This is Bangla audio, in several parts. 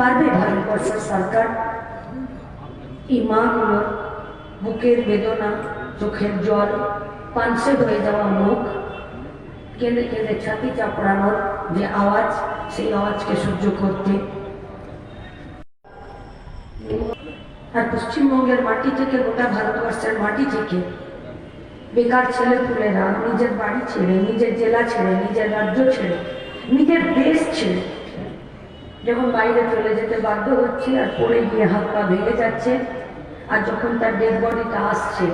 পারবে ভারতবর্ষের সরকার? এই মাগুলোর বুকের বেদনা, চোখের জল, পানসে হয়ে যাওয়া মুখ, কেঁদে কেঁদে ছাতি চাপড়ানোর যে আওয়াজ, সেই আওয়াজকে সহ্য করতে। আর পশ্চিমবঙ্গের মাটি থেকে, গোটা ভারতবর্ষের মাটি থেকে, বেকার ছেলে পুলেরা নিজের বাড়ি ছেড়ে, নিজের জেলা ছেড়ে, নিজের রাজ্য ছেড়ে, নিজের দেশ ছেড়ে যখন বাইরে চলে যেতে বাধ্য হচ্ছে আর পড়ে গিয়ে হাত পা ভেঙে যাচ্ছে আর যখন তার ডেড বডিটা আসছে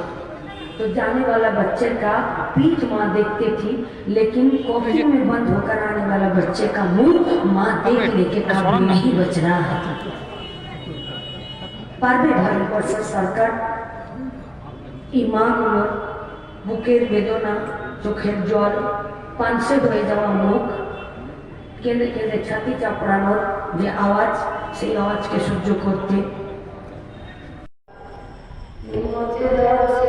तो जाने वाला बच्चे का पीठ माँ देखती थी लेकिन कॉफी में बंद होकर आने वाला बच्चे का मुंह माँ देखने के काबिल नहीं बच रहा है পারবে ভারতবর্ষের সরকার এই মাগুলোর বুকের বেদনা চোখের জল পানসে হয়ে যাওয়া মুখ কেঁদে কেঁদে ছাতি চাপড়ানোর যে আওয়াজ সেই আওয়াজকে সহ্য করতে। মঞ্চে যারা বসে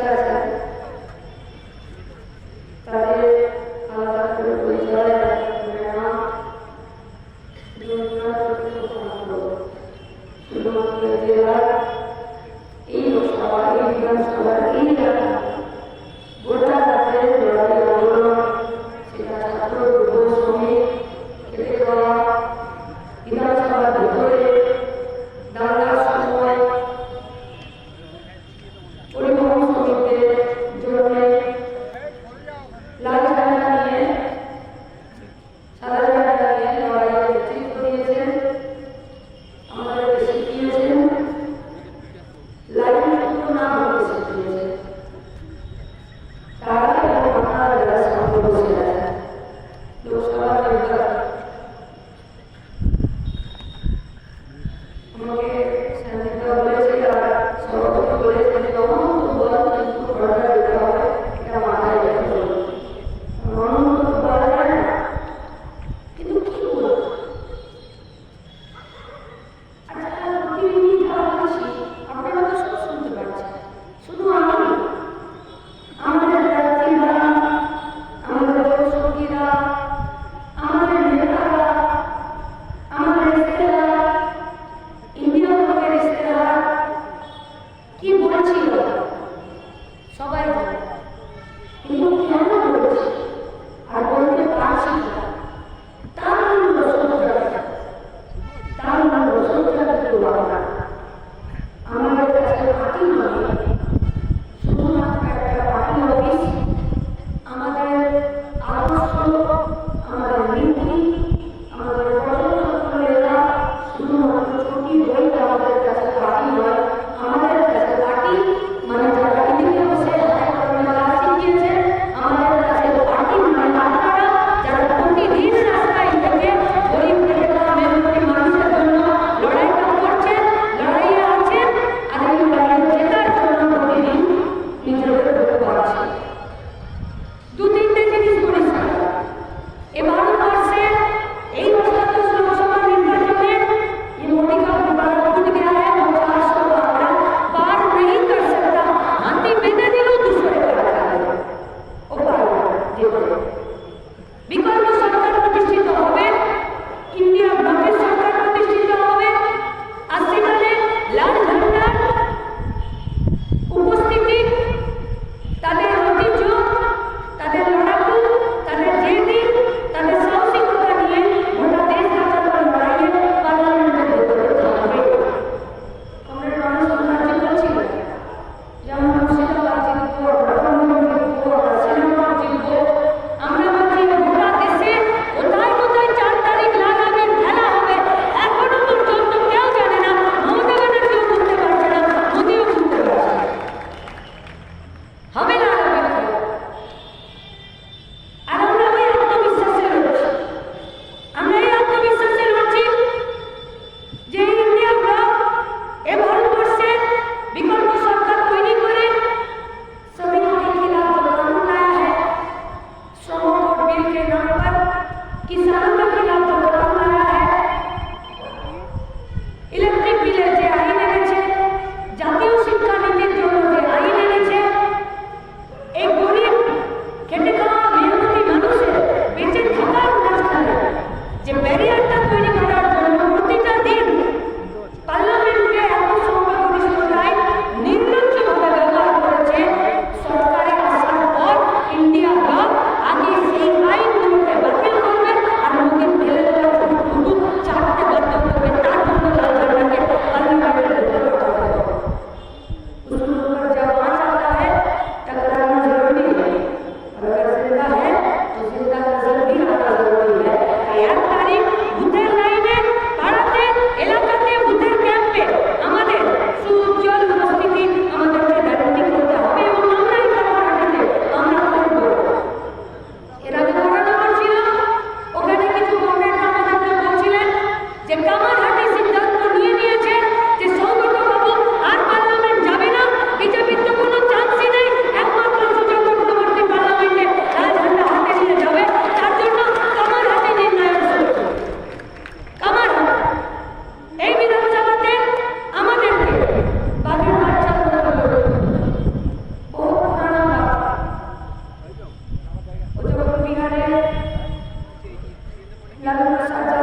la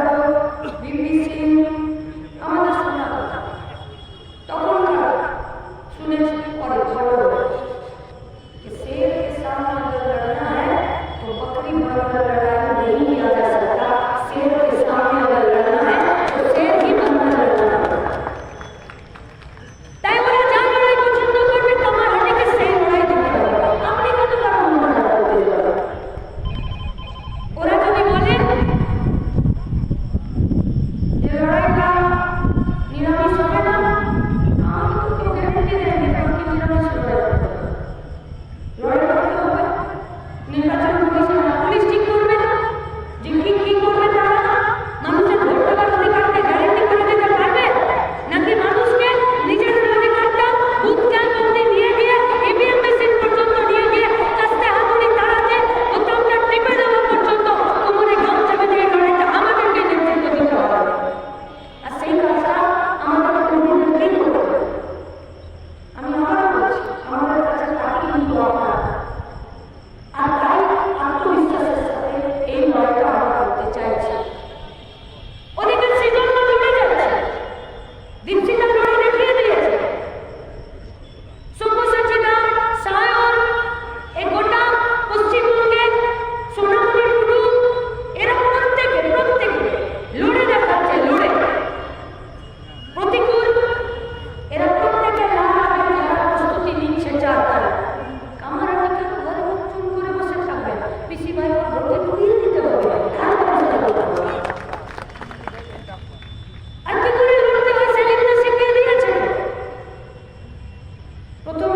Потому